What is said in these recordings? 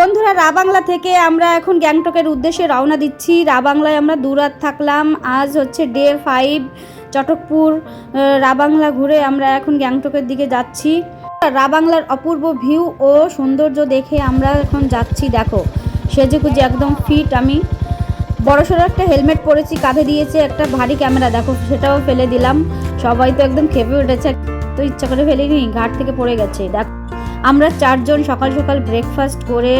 বন্ধুরা রাবাংলা থেকে আমরা এখন গ্যাংটকের উদ্দেশ্যে রওনা দিচ্ছি। রাবাংলায় আমরা দু রাত থাকলাম। আজ হচ্ছে ডে ফাইভ, চটকপুর রাবাংলা ঘুরে আমরা এখন গ্যাংটকের দিকে যাচ্ছি। রাবাংলার অপূর্ব ভিউ ও সৌন্দর্য দেখে আমরা এখন যাচ্ছি। দেখো, সেজেগুজে একদম ফিট আমি। বড়সড় একটা হেলমেট পরেছি, কাঁধে দিয়েছে একটা ভারী ক্যামেরা। দেখো, সেটাও ফেলে দিলাম। সবাই তো একদম খেপে উঠেছে। তো ইচ্ছা করে ফেলিনি, ঘাট থেকে পড়ে গেছে। দেখ আমরা চারজন সকাল সকাল ব্রেকফাস্ট করে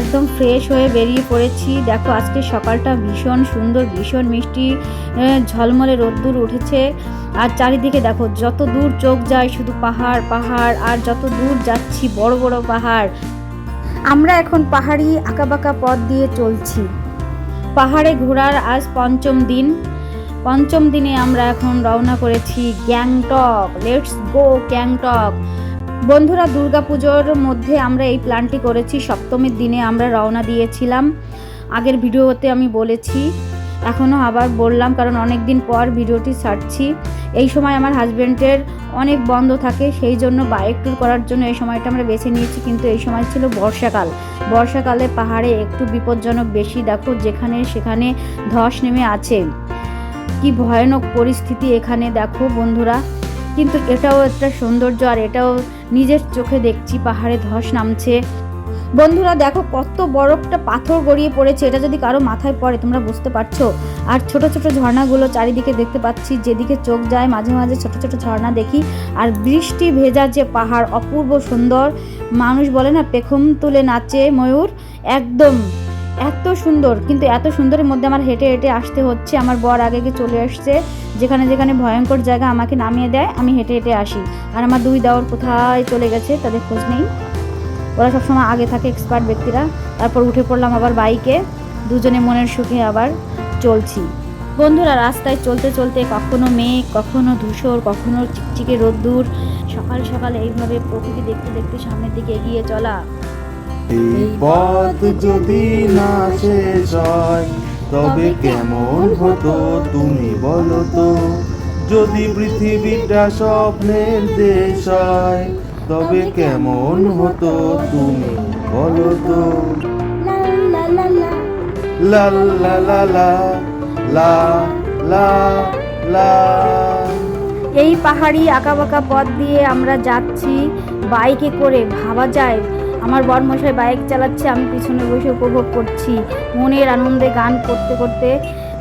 একদম ফ্রেশ হয়ে বেরিয়ে পড়েছি। দেখো আজকে সকালটা ভীষণ সুন্দর ভীষণ মিষ্টি ঝলমলে রোদ্দুর উঠেছে। আর চারিদিকে দেখো যত দূর চোখ যায় শুধু পাহাড় পাহাড় আর যত দূর যাচ্ছি বড় বড় পাহাড়। আমরা এখন পাহাড়ি আঁকাবাঁকা পথ দিয়ে চলছি। পাহাড়ে ঘোরার আজ পঞ্চম দিন। পঞ্চম দিনে আমরা এখন রওনা করেছি গ্যাংটক। Let's go Gangtok. বন্ধুরা, দুর্গাপুজোর মধ্যে আমরা এই প্ল্যানটি করেছি। সপ্তমীর দিনে আমরা রওনা দিয়েছিলাম। আগের ভিডিওতে আমি বলেছি, এখনও আবার বললাম, কারণ অনেক দিন পর ভিডিওটি ছাড়ছি। এই সময় আমার হাজব্যান্ডের অনেক বন্ধ থাকে, সেই জন্য বাইক ট্যুর করার জন্য এই সময়টা আমরা বেছে নিয়েছি, কিন্তু এই সময় ছিল বর্ষাকাল। বর্ষাকালে পাহাড়ে একটু বিপজ্জনক বেশি, দেখো, যেখানে সেখানে ধস নেমে আছে। কি ভয়ানক পরিস্থিতি এখানে, দেখো বন্ধুরা। কিন্তু এটাও একটা সৌন্দর্য আর এটাও নিজের চোখে দেখছি, পাহাড়ে ধস নামছে। বন্ধুরা দেখো কত বড় একটা পাথর গড়িয়ে পড়েছে, এটা যদি কারও মাথায় পড়ে, তোমরা বুঝতে পারছ। আর ছোট ছোট ঝর্ণাগুলো চারিদিকে দেখতে পাচ্ছি, যেদিকে চোখ যায় মাঝে মাঝে ছোট ছোট ঝর্ণা দেখি। আর বৃষ্টি ভেজা যে পাহাড়, অপূর্ব সুন্দর। মানুষ বলে না, পেখম তুলে নাচে ময়ূর। একদম এত সুন্দর, কিন্তু এত সুন্দরের মধ্যে আমার হেঁটে হেঁটে আসতে হচ্ছে। আমার বর আগে আগে চলে আসছে, যেখানে যেখানে ভয়ঙ্কর জায়গা আমাকে নামিয়ে দেয়, আমি হেঁটে হেঁটে আসি। আর আমার দুই দেওয়ার কোথায় চলে গেছে তাদের খোঁজ নেই। ওরা সবসময় আগে থাকে এক্সপার্ট ব্যক্তিরা। তারপর উঠে পড়লাম আবার বাইকে। দুজনে মনের সুখে আবার চলছি। বন্ধুরা, রাস্তায় চলতে চলতে কখনো মেঘ, কখনো ধূসর, কখনো চিকচিকে রোদ্দুর। সকাল সকাল এইভাবে প্রকৃতি দেখতে দেখতে সামনের দিকে এগিয়ে চলা। এই পথ যদি না শেষ হয় তবে কেমন হতো তুমি বলো তো? যদি পৃথিবীটা স্বপ্নের দেশ হয় তবে কেমন হতো তুমি বলো তো? লা লা লা লা লা লা লা। এই পাহাড়ি আঁকাবাঁকা পথ দিয়ে আমরা যাচ্ছি বাইকে করে ভাবা যায় আমার বরমশাই বাইক চালাচ্ছে, আমি পিছনে বসে উপভোগ করছি। মনের আনন্দে গান করতে করতে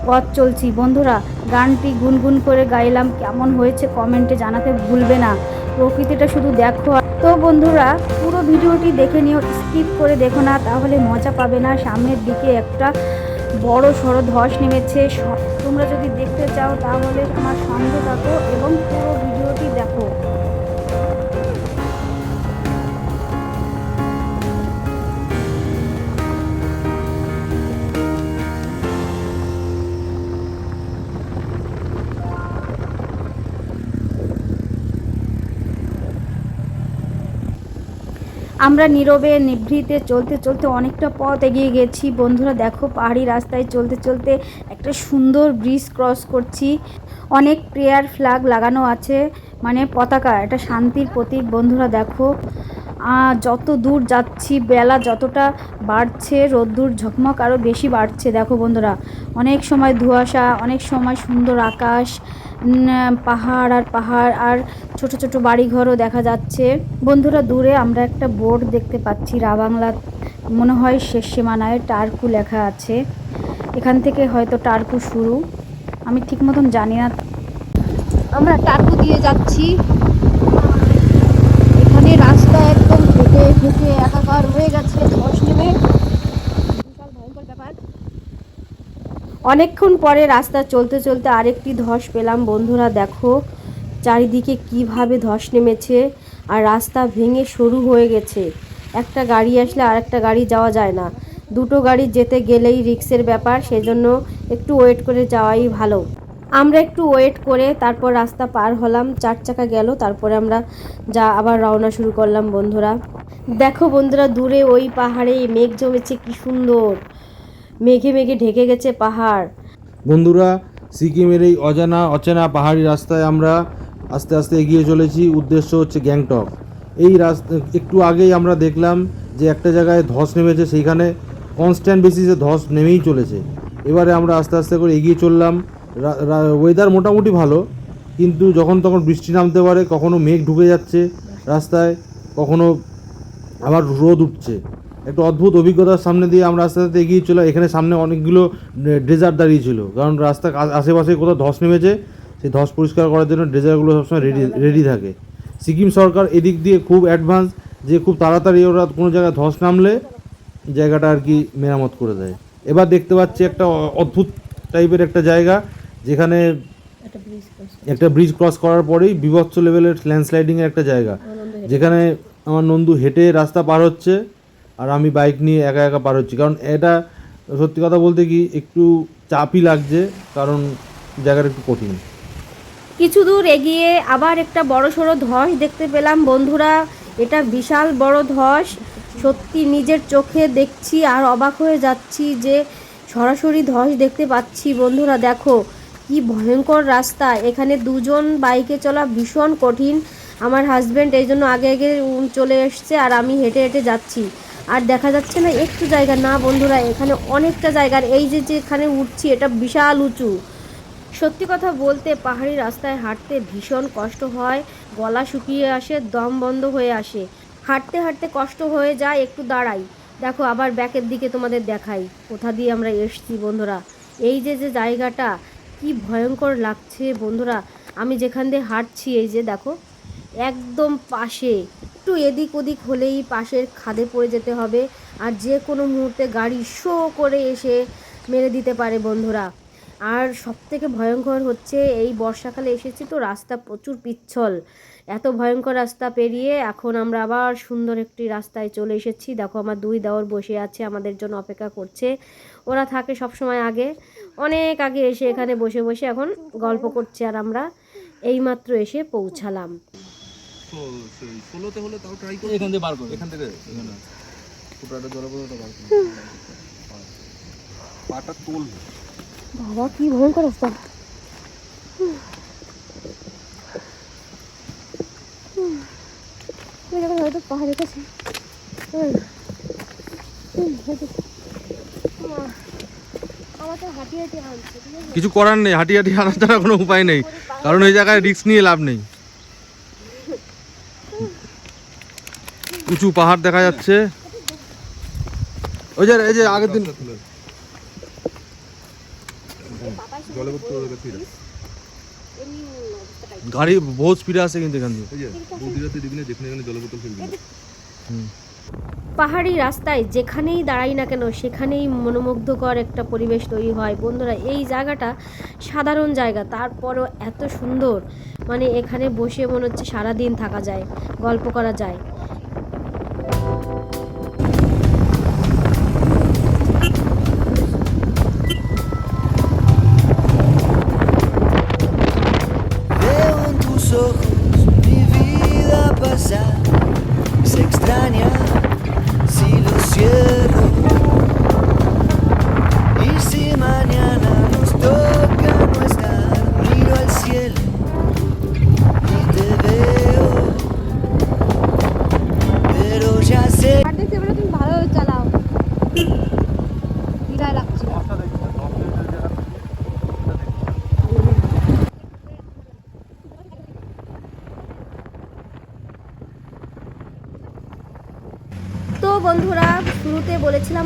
পথ চলছি। বন্ধুরা, গানটি গুনগুন করে গাইলাম, কেমন হয়েছে কমেন্টে জানাতে ভুলবে না। প্রকৃতিটা শুধু দেখো। তো বন্ধুরা, পুরো ভিডিওটি দেখে নিও, স্কিপ করে দেখো না, তাহলে মজা পাবে না। সামনের দিকে একটা বড় সড়ো ধস নেমেছে। তোমরা যদি দেখতে চাও, তাহলে আমার সঙ্গে থাকো এবং পুরো ভিডিওটি দেখো। আমরা নীরবে, নিভৃতে, চলতে চলতে অনেকটা পথ এগিয়ে গেছি। বন্ধুরা, দেখো, পাহাড়ি রাস্তায় চলতে চলতে একটা সুন্দর ব্রিজ ক্রস করছি। অনেক প্রেয়ার ফ্ল্যাগ লাগানো আছে মানে পতাকা এটা শান্তির প্রতীক। বন্ধুরা, দেখো যত দূর যাচ্ছি, বেলা যতটা বাড়ছে, রোদ্দুর ঝকমক আরও বেশি বাড়ছে। দেখো, বন্ধুরা, অনেক সময় ধোঁয়াশা, অনেক সময় সুন্দর আকাশ পাহাড় আর পাহাড় আর ছোট ছোট বাড়িঘরও দেখা যাচ্ছে। বন্ধুরা, দূরে আমরা একটা বোর্ড দেখতে পাচ্ছি রাবাংলা মনে হয় শেষ সীমানায় টার্কু লেখা আছে। এখান থেকে হয়তো টার্কু শুরু। আমি ঠিক মতন জানি না। আমরা টার্কু দিয়ে যাচ্ছি। এখানে রাস্তা একদম ফেটে ফেটে একাকার হয়ে গেছে ধস নেমে বিশাল ভয়ঙ্কর ব্যাপার অনেকক্ষণ পরে রাস্তা চলতে চলতে আরেকটি ধস পেলাম। বন্ধুরা, দেখো চারিদিকে কীভাবে ধস নেমেছে আর রাস্তা ভেঙে সরু হয়ে গেছে। একটা গাড়ি আসলে আর একটা গাড়ি যাওয়া যায় না। দুটো গাড়ি যেতে গেলেই রিক্সের ব্যাপার, সেজন্য একটু ওয়েট করে যাওয়াই ভালো। আমরা একটু ওয়েট করে তারপর রাস্তা পার হলাম, চার চাকা গেল, তারপরে আমরা যা আবার রওনা শুরু করলাম বন্ধুরা। দেখো বন্ধুরা, দূরে ওই পাহাড়ে মেঘ জমেছে, কি সুন্দর। মেঘে মেঘে ঢেকে গেছে পাহাড়। বন্ধুরা, সিকিমের এই অজানা, অচেনা পাহাড়ি রাস্তায় আমরা আস্তে আস্তে এগিয়ে চলেছি। উদ্দেশ্য হচ্ছে গ্যাংটক। এই রাস্তা, একটু আগেই আমরা দেখলাম যে একটা জায়গায় ধস নেমেছে, সেইখানে কনস্ট্যান্ট বেসিসে ধস নেমেই চলেছে। এবারে আমরা আস্তে আস্তে করে এগিয়ে চললাম। ওয়েদার মোটামুটি ভালো, কিন্তু যখন তখন বৃষ্টি নামতে পারে, কখনো মেঘ ঢুকে যাচ্ছে রাস্তায়, কখনো আবার রোদ উঠছে। একটু অদ্ভুত অভিজ্ঞতার সামনে দিয়ে আমরা আস্তে আস্তে এগিয়ে চলে এখানে সামনে অনেকগুলো ড্রেজার দাঁড়িয়ে ছিল। কারণ রাস্তার আ- আশেপাশে কোথাও ধস নেমেছে সেই ধস পরিষ্কার করার জন্য ড্রেজারগুলো সবসময় রেডি রেডি থাকে। সিকিম সরকার এদিক দিয়ে খুব অ্যাডভান্স যে খুব তাড়াতাড়ি ওরা কোনো জায়গায় ধস নামলে জায়গাটা আর কি মেরামত করে দেয়। এবার দেখতে পাচ্ছি একটা অদ্ভুত টাইপের একটা জায়গা যেখানে একটা ব্রিজ ক্রস করার পরেই বিভৎস লেভেলের ল্যান্ডস্লাইডিংয়ের একটা জায়গা। যেখানে আমার নন্দু হেঁটে রাস্তা পার হচ্ছে। আর আমি বাইক নিয়ে একা একা পার হচ্ছি। কারণ এটা সত্যি কথা বলতে কি একটু চাপই লাগছে, কারণ জায়গাটা একটু কঠিন। কিছু দূর এগিয়ে আবার একটা বড় সড়ো ধস দেখতে পেলাম। বন্ধুরা, এটা বিশাল বড় ধস। সত্যি নিজের চোখে দেখছি আর অবাক হয়ে যাচ্ছি যে সরাসরি ধস দেখতে পাচ্ছি। বন্ধুরা, দেখো, কি ভয়ঙ্কর রাস্তা। এখানে দুজন বাইকে চলা ভীষণ কঠিন। আমার হাজব্যান্ড এই জন্য আগে আগে চলে এসছে আর আমি হেঁটে হেঁটে যাচ্ছি। আর দেখা যাচ্ছে না একটু জায়গা। না বন্ধুরা, এখানে অনেকটা জায়গার এই যে যেখানে উঠছি, এটা বিশাল উঁচু। সত্যি কথা বলতে, পাহাড়ি রাস্তায় হাঁটতে ভীষণ কষ্ট হয়। গলা শুকিয়ে আসে, দম বন্ধ হয়ে আসে। হাঁটতে হাঁটতে কষ্ট হয়ে যায়, একটু দাঁড়াই। দেখো, আবার ব্যাকের দিকে তোমাদের দেখাই, কোথা দিয়ে আমরা এসছি বন্ধুরা। এই যে যে জায়গাটা, কি ভয়ঙ্কর লাগছে বন্ধুরা। আমি যেখান দিয়ে হাঁটছি, এই যে দেখো, একদম পাশে। এদিক ওদিক হলেই পাশের খাদে পড়ে যেতে হবে আর যে কোনো মুহূর্তে গাড়ি শো করে এসে মেরে দিতে পারে বন্ধুরা। আর সব থেকে ভয়ঙ্কর হচ্ছে এই বর্ষাকালে এসেছি তো রাস্তা প্রচুর পিচ্ছল। এত ভয়ঙ্কর রাস্তা পেরিয়ে এখন আমরা আবার সুন্দর একটি রাস্তায় চলে এসেছি। দেখো আমার দুই দেওর বসে আছে, আমাদের জন্য অপেক্ষা করছে। ওরা থাকে সব সময় আগে, অনেক আগে এসে এখানে বসে বসে এখন গল্প করছে আর আমরা এইমাত্র এসে পৌঁছালাম। ষোলোতে হলে তাও ট্রাই করে এখান থেকে বার করে এখান থেকে। এখানে। ফুটাটা জলপথটা বার করে পাটা তোল বাবা কি ভয়ঙ্কর রাস্তা। হয়তো পাহাড়ের কাছে কিছু করার নেই হাঁটি হাঁটি আনার ছাড়া কোনো উপায় নেই। কারণ ওই জায়গায় রিস্ক নিয়ে লাভ নেই। উঁচু পাহাড় দেখা যাচ্ছে। ওই যে, এই যে আগের দিন গাড়ি বহুত স্পিডে কিন্তু এখান পাহাড়ি রাস্তায় যেখানেই দাঁড়াই না কেন, সেখানেই মনোমুগ্ধকর একটা পরিবেশ তৈরি হয়। বন্ধুরা, এই জায়গাটা সাধারণ জায়গা, তারপরও এত সুন্দর। মানে এখানে বসে মনে হচ্ছে সারাদিন থাকা যায়, গল্প করা যায়।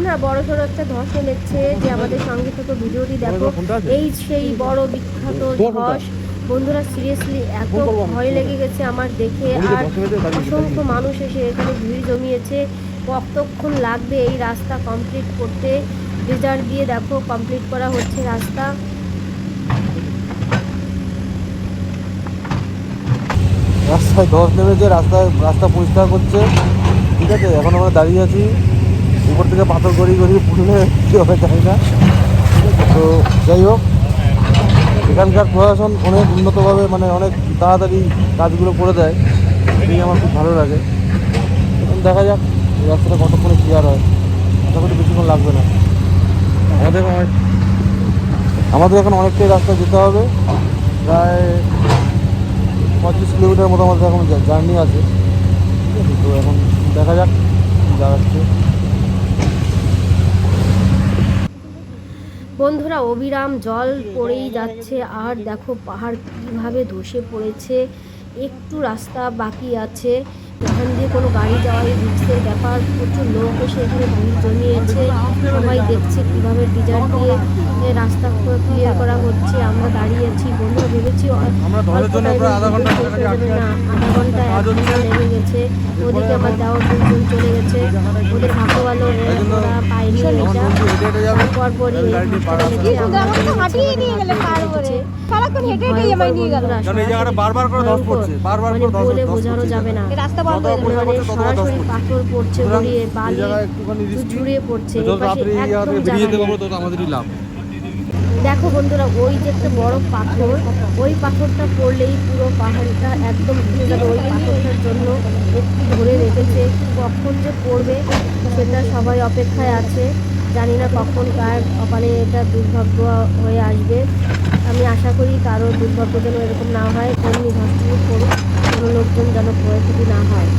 না বড় সড়ো একটা ধস নেমেছে যে আমাদের সঙ্গে থেকে ভিডিওটি দেখো। এই সেই বড় বিখ্যাত ধস। বন্ধুরা সিরিয়াসলি এত ভয় লেগে গেছে আমার দেখে। আর অসংখ্য মানুষ এসে এখানে ভিড় জমিয়েছে। কতক্ষণ লাগবে এই রাস্তা কমপ্লিট করতে? রেজাল্ট দিয়ে দেখো কমপ্লিট করা হচ্ছে রাস্তা। রাস্তায় ধস নেমেছে রাস্তায় রাস্তা পরিষ্কার করছে। ঠিক আছে এখন আমরা দাঁড়িয়ে আছি। উপর থেকে পাথর গড়িয়ে গড়িয়ে পুড়লে কী হবে জানি না। তো যাই হোক, এখানকার প্রশাসন অনেক উন্নতভাবে মানে অনেক তাড়াতাড়ি কাজগুলো করে দেয়, এটাই আমার খুব ভালো লাগে। এখন দেখা যাক রাস্তাটা কতক্ষণে ক্লিয়ার হয়। আশা করি বেশিক্ষণ লাগবে না। আমাদের অনেক আমাদের এখন অনেকটাই রাস্তা যেতে হবে। প্রায় পঁচিশ কিলোমিটার মতো আমাদের এখন জার্নি আছে? তো এখন দেখা যাক। বন্ধুরা, অবিরাম জল পড়েই যাচ্ছে। আর দেখো পাহাড় কীভাবে ধসে পড়েছে। একটু রাস্তা বাকি আছে। এখান দিয়ে কোনো গাড়ি যাওয়াই রিক্সের ব্যাপার প্রচুর লোক এসে এখানে ভিড় জমিয়েছে। সবাই দেখছে কীভাবে ডিজার দিয়ে রাস্তা ক্লিয়ার করা হচ্ছে। আমরা দাঁড়িয়ে আছি বন্ধুরা ভেবেছি। আধা ঘণ্টা না। আধা এক ঘণ্টা লেগে গেছে। ওদিকে আমার দেওয়ার দুজন চলে গেছে। ওদের ভাগ্য ভালো ওরা পায়নি এটা তারপর পরে হাঁটিয়ে নিয়ে গেলে পার করে সারাক্ষণ হেঁটে হেঁটে আমায় নিয়ে গেল। কারণ এই জায়গাটা বারবার করে ধস পড়ছে বারবার করে ধস বলে বোঝানো যাবে না। রাস্তা বন্ধ মানে সরাসরি পাথর পড়ছে গড়িয়ে বালি ঝুড়িয়ে পড়ছে আমাদেরই লাভ। দেখো বন্ধুরা ওই যে একটা বড় পাথর ওই পাথরটা পড়লেই পুরো পাহাড়টা একদম ঘুরে যাবে। ওই পাথরটার জন্য একটু ধরে রেখেছে। কখন যে পড়বে সেটা সবাই অপেক্ষায় আছে। জানি না কখন কার কপালে এটা দুর্ভাগ্য হয়ে আসবে। আমি আশা করি কারও দুর্ভাগ্য যেন এরকম না হয় এমনি ধস্তুর করুক কোনো লোকজন যেন ক্ষয়ক্ষতি না হয়।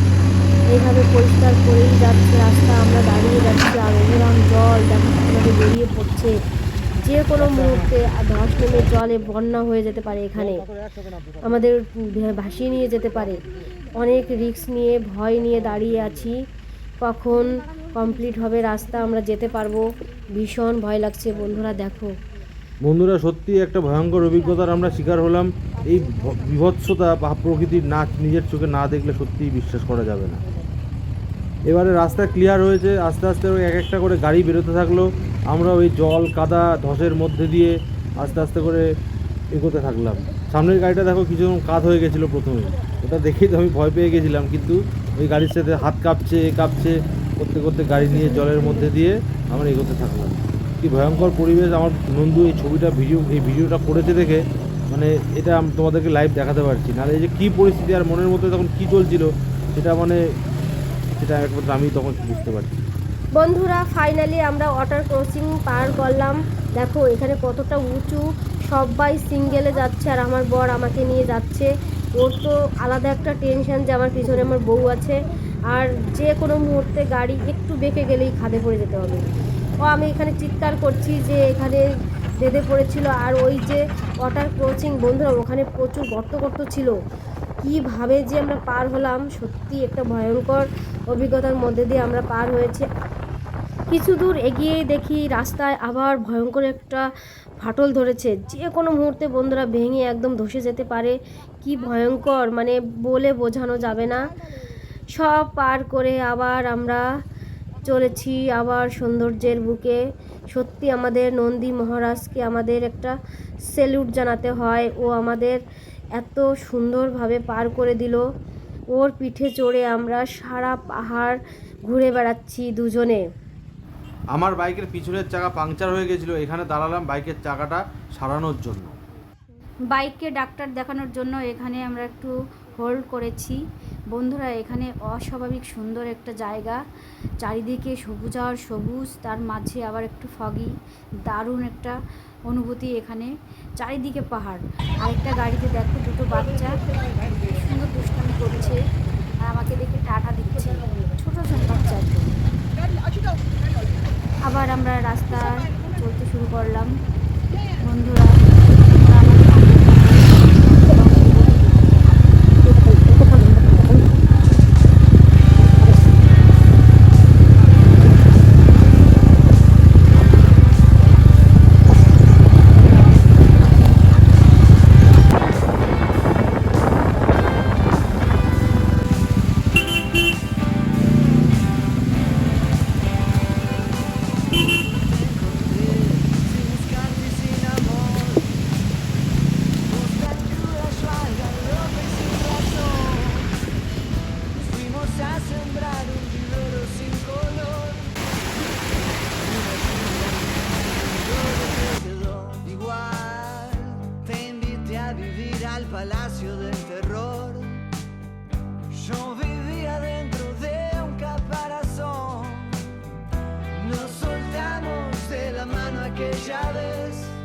এইভাবে পরিষ্কার করেই যাচ্ছে রাস্তা, আমরা দাঁড়িয়ে যাচ্ছি, আর অবিরাম জল দেখো বেরিয়ে পড়ছে। যে কোনো মুহূর্তে ধস নেমে জলে বন্যা হয়ে যেতে পারে এখানে। আমাদের ভাসিয়ে নিয়ে যেতে পারে। অনেক রিস্ক নিয়ে, ভয় নিয়ে দাঁড়িয়ে আছি। কখন কমপ্লিট হবে, রাস্তা আমরা যেতে পারব। ভীষণ ভয় লাগছে, বন্ধুরা দেখো। বন্ধুরা, সত্যি একটা ভয়ঙ্কর অভিজ্ঞতার আমরা শিকার হলাম। এই বিভৎসতা বা প্রকৃতির নাচ নিজের চোখে না দেখলে সত্যিই বিশ্বাস করা যাবে না। এবারে রাস্তা ক্লিয়ার হয়েছে, আস্তে আস্তে এক একটা করে গাড়ি বেরোতে থাকল। আমরা ওই জল, কাদা, ধসের মধ্যে দিয়ে আস্তে আস্তে করে এগোতে থাকলাম। সামনের গাড়িটা দেখো কিছুক্ষণ কাত হয়ে গেছিল প্রথমে। ওটা দেখেই তো আমি ভয় পেয়ে গেছিলাম, কিন্তু ওই গাড়ির সাথে হাত কাঁপছে এ কাঁপছে। করতে করতে গাড়ি নিয়ে জলের মধ্যে দিয়ে আমরা এগোতে থাকলাম। কি ভয়ঙ্কর পরিবেশ আমার নন্দু এই ছবিটা ভিডিও, এই ভিডিওটা করেছে দেখে মানে এটা তোমাদেরকে লাইভ দেখাতে পারছি। নাহলে এই যে কী পরিস্থিতি আর মনের মধ্যে তখন কী চলছিল, সেটা মানে সেটা একমাত্র আমি তখন বুঝতে পারছি। বন্ধুরা ফাইনালি আমরা ওয়াটার ক্রসিং পার করলাম। দেখো, এখানে কতটা উঁচু, সবাই সিঙ্গেলে যাচ্ছে আর আমার বর আমাকে নিয়ে যাচ্ছে। ওর তো আলাদা একটা টেনশন যে আমার পিছনে আমার বউ আছে। আর যে কোনো মুহূর্তে গাড়ি একটু বেঁকে গেলেই খাদে পড়ে যেতে হবে। ও, আমি এখানে চিৎকার করছি যে এখানে বেঁধে পড়েছিল আর ওই যে ওয়াটার ক্রসিং বন্ধুরা, ওখানে প্রচুর গর্ত গর্ত ছিল। কীভাবে যে আমরা পার হলাম, সত্যি একটা ভয়ঙ্কর অভিজ্ঞতার মধ্যে দিয়ে আমরা পার হয়েছি। কিছু দূর এগিয়ে দেখি রাস্তায় আবার ভয়ঙ্কর একটা ফাটল ধরেছে। যে কোনো মুহূর্তে বন্ধুরা ভেঙে একদম ধসে যেতে পারে। কি ভয়ঙ্কর মানে বলে বোঝানো যাবে না। সব পার করে আবার আমরা চলেছি আবার সৌন্দর্যের বুকে। সত্যি আমাদের নন্দী মহারাজকে আমাদের একটা সেলুট জানাতে হয়। ও আমাদের এত সুন্দরভাবে পার করে দিল। ওর পিঠে চড়ে আমরা সারা পাহাড় ঘুরে বেড়াচ্ছি দুজনে। আমার বাইকের পিছনের চাকা পাংচার হয়ে গেছিল। এখানে দাঁড়ালাম বাইকের চাকাটা সারানোর জন্য। বাইককে ডাক্তার দেখানোর জন্য এখানে আমরা একটু হোল্ড করেছি। বন্ধুরা, এখানে অস্বাভাবিক সুন্দর একটা জায়গা। চারিদিকে সবুজ আর সবুজ, তার মাঝে আবার একটু ফগি দারুণ একটা অনুভূতি এখানে। চারিদিকে পাহাড়। আরেকটা গাড়িতে দেখো, দুটো বাচ্চা। সুন্দর দুষ্টামি করছে। আর আমাকে দেখে টাটা দিচ্ছে। ছোটো ছোটো বাচ্চা আবার আমরা রাস্তা চলতে শুরু করলাম। বন্ধুরা vivir al palacio del terror. Yo vivía dentro de un caparazón. Nos soltamos de la mano aquella vez.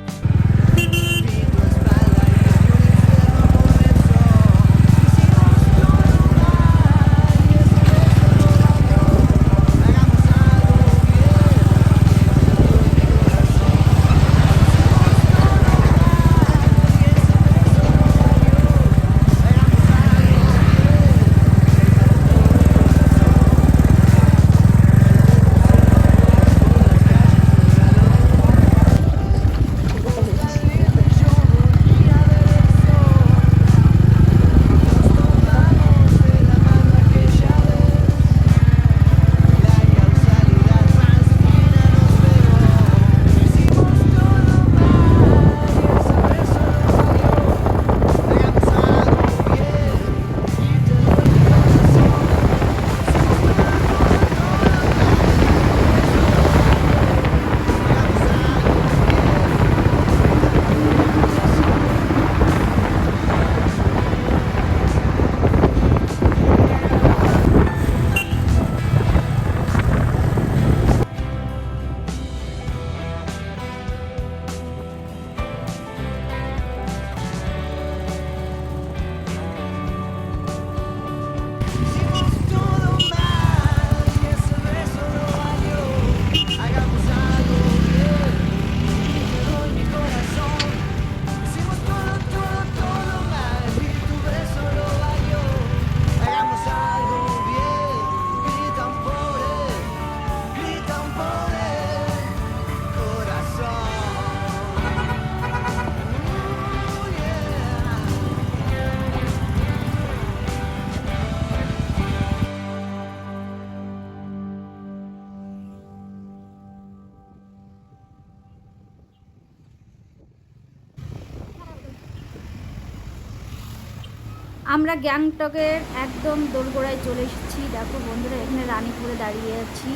আমরা গ্যাংটকের একদম দোলগোড়ায় চলে এসেছি। দেখো বন্ধুরা, এখানে রানীপুরে দাঁড়িয়ে আছি।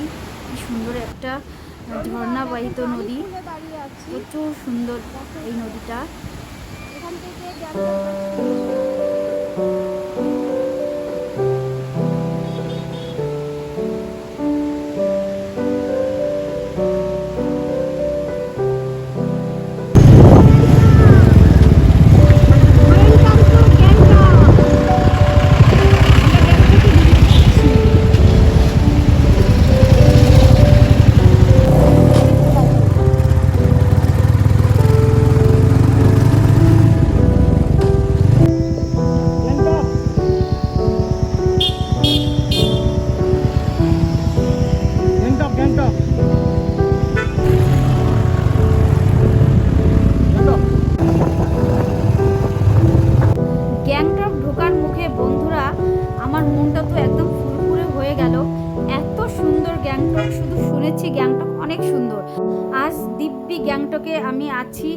কি সুন্দর একটা ঝর্ণাবাহিত নদী। প্রচুর সুন্দর এই নদীটা। এখান থেকে শুধু গ্যাংটক অনেক সুন্দর। আজ দিব্যি গ্যাংটকে আমি আছি।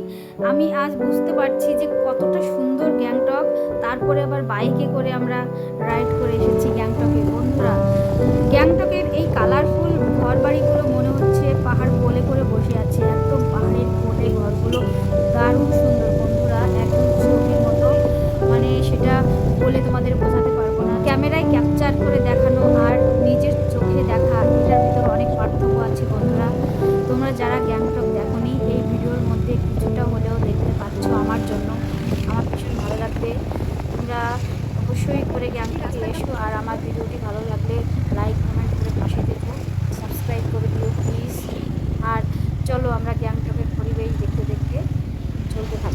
আমি আজ বুঝতে পারছি যে কতটা সুন্দর গ্যাংটক। তারপরে আবার বাইকে করে আমরা রাইড করে এসেছি গ্যাংটকে। বন্ধুরা, গ্যাংটকের এই কালারফুল ঘর বাড়িগুলো মনে হচ্ছে পাহাড় কোলে করে বসে আছে। একদম পাহাড়ের কোলে ঘরগুলো। দারুণ সুন্দর বন্ধুরা, একদম ছবির মতো। মানে সেটা বলে তোমাদের বোঝাতে পারব না। ক্যামেরায় ক্যাপচার করে দেখানো যারা গ্যাংটক, দেখনি এই ভিডিওর মধ্যে কিছুটা হলেও দেখতে পাচ্ছ আমার জন্য। আমার ভীষণ ভালো লাগবে। তোমরা অবশ্যই করে গ্যাংটকে এসো আর আমার ভিডিওটি ভালো লাগলে লাইক, কমেন্ট করে পাশে দেখো সাবস্ক্রাইব করে দিও প্লিজ। আর চলো আমরা গ্যাংটকের পরিবেশ দেখতে দেখতে চলতে থাকি।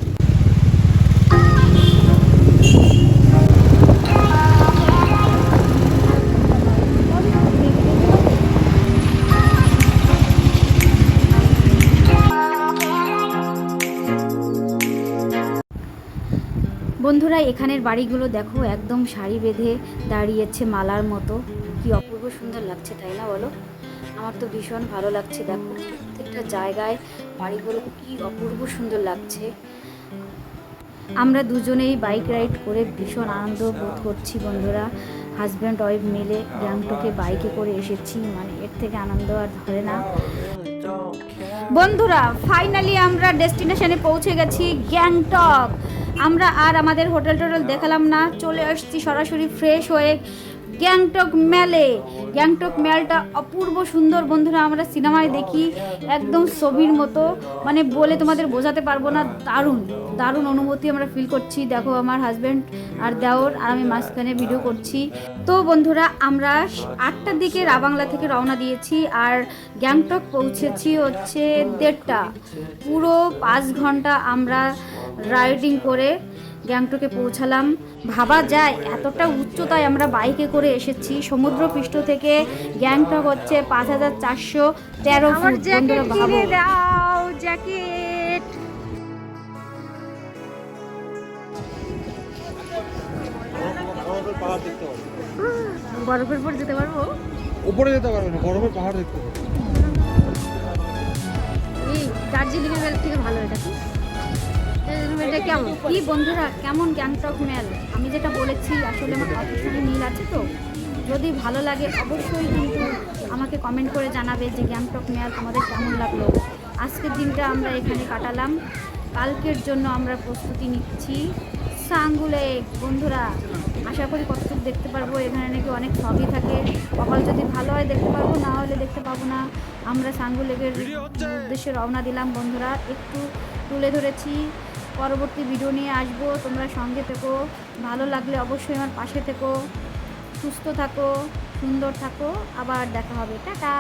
বন্ধুরা, এখানের বাড়িগুলো দেখো, একদম সারি বেঁধে দাঁড়িয়েছে মালার মতো। কি অপূর্ব সুন্দর লাগছে, তাই না বলো? আমার তো ভীষণ ভালো লাগছে, দেখো। প্রত্যেকটা জায়গায় বাড়িগুলো কি অপূর্ব সুন্দর লাগছে। আমরা দুজনেই বাইক রাইড করে ভীষণ আনন্দ বোধ করছি বন্ধুরা। হাজব্যান্ড ওয়াইফ মিলে গ্যাংটকে বাইকে করে এসেছি মানে এর থেকে আনন্দ আর ধরে না। বন্ধুরা, ফাইনালি আমরা ডেস্টিনেশনে পৌঁছে গেছি গ্যাংটক। আমরা আর আমাদের হোটেল টোটেল দেখালাম না। চলে আসছি সরাসরি ফ্রেশ হয়ে গ্যাংটক মেলে। গ্যাংটক মেলটা অপূর্ব সুন্দর। বন্ধুরা, আমরা সিনেমায় দেখি একদম ছবির মতো। মানে বলে তোমাদের বোঝাতে পারব না, দারুণ দারুণ অনুভূতি আমরা ফিল করছি। দেখো আমার হাজব্যান্ড আর দেওর, আর আমি মাঝখানে ভিডিও করছি। তো বন্ধুরা, আমরা আটটার দিকে রাবাংলা থেকে রওনা দিয়েছি আর গ্যাংটক পৌঁছেছি হচ্ছে দেড়টা। পুরো পাঁচ ঘণ্টা আমরা রাইডিং করে গ্যাংটকে পৌঁছালাম। ভাবা যায় এতটা উচ্চতায় আমরা বাইকে করে এসেছি। সমুদ্রপৃষ্ঠ থেকে গ্যাংটক হচ্ছে পাঁচ হাজার চারশো তেরো জ্যাকেট বরফের পর যেতে পারব? উপরে যেতে পারবে না বরফের পাহাড় দেখতে পারবে। এই দার্জিলিং এর থেকে ভালো এটা কি? কেমন? কি বন্ধুরা, কেমন গ্যাংটক মেল আমি যেটা বলেছি, আসলে আমার কথার মিল আছে তো? যদি ভালো লাগে, অবশ্যই কিন্তু আমাকে কমেন্ট করে জানাবে যে গ্যাংটক মেল তোমাদের কেমন লাগল? আজকের দিনটা আমরা এখানে কাটালাম। কালকের জন্য আমরা প্রস্তুতি নিচ্ছি। সাঙ্গুলে, বন্ধুরা, আশা করি কতটুকু দেখতে পারব? এখানে নাকি অনেক সবই থাকে। কপাল যদি ভালো হয়, দেখতে পারব, না হলে দেখতে পাবো না। আমরা সাঙ্গু লেকের উদ্দেশ্যে রওনা দিলাম, বন্ধুরা। একটু তুলে ধরেছি। পরবর্তী ভিডিও নিয়ে আসব। তোমরা সঙ্গে থেকো। ভালো লাগলে অবশ্যই আমার পাশে থেকো। সুস্থ থাকো, সুন্দর থাকো। আবার দেখা হবে। টাটা!